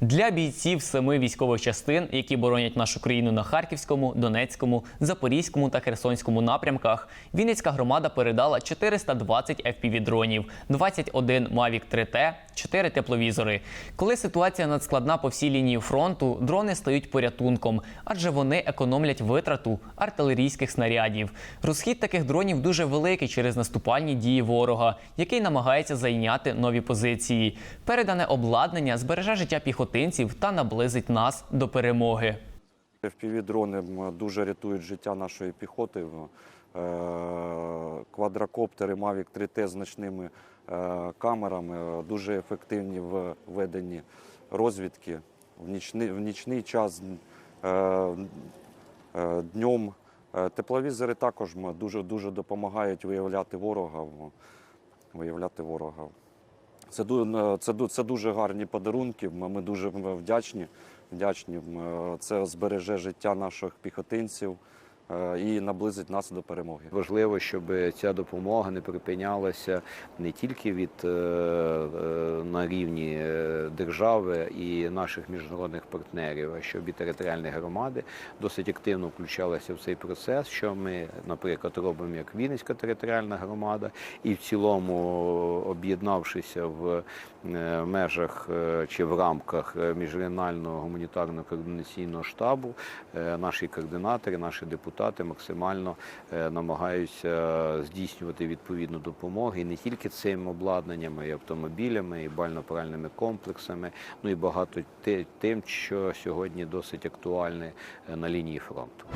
Для бійців семи військових частин, які боронять нашу країну на Харківському, Донецькому, Запорізькому та Херсонському напрямках, Вінницька громада передала 420 FPV-дронів, 21 Mavic 3T, 4 тепловізори. Коли ситуація надскладна по всій лінії фронту, дрони стають порятунком, адже вони економлять витрату артилерійських снарядів. Розхід таких дронів дуже великий через наступальні дії ворога, який намагається зайняти нові позиції. Передане обладнання збереже життя піхотинців та наблизить нас до перемоги. FPV-дрони дуже рятують життя нашої піхоти. Е, Квадрокоптери Mavic 3T з значними е, камерами е, дуже ефективні в веденні розвідки в нічний, в нічний час днем. Тепловізори також дуже, дуже допомагають виявляти ворога. Виявляти ворога. Це, це, це дуже гарні подарунки. Ми дуже вдячні. вдячні. Це збереже життя наших піхотинців е, і наблизить нас до перемоги. Важливо, щоб ця допомога не припинялася не тільки від е, е, на рівні е, держави і наших міжнародних партнерів, а щоб і територіальні громади досить активно включалися в цей процес. Що ми, наприклад, робимо як Вінницька територіальна громада, і в цілому, об'єднавшися в е, межах е, чи в рамках е, міжрегіонального гуманітарного координаційного штабу, наші координатори, наші депутати максимально намагаються здійснювати відповідну допомогу і не тільки цим обладнанням, і автомобілями, і бально-пральними комплексами, ну і багато тим, що сьогодні досить актуальне е, на лінії фронту.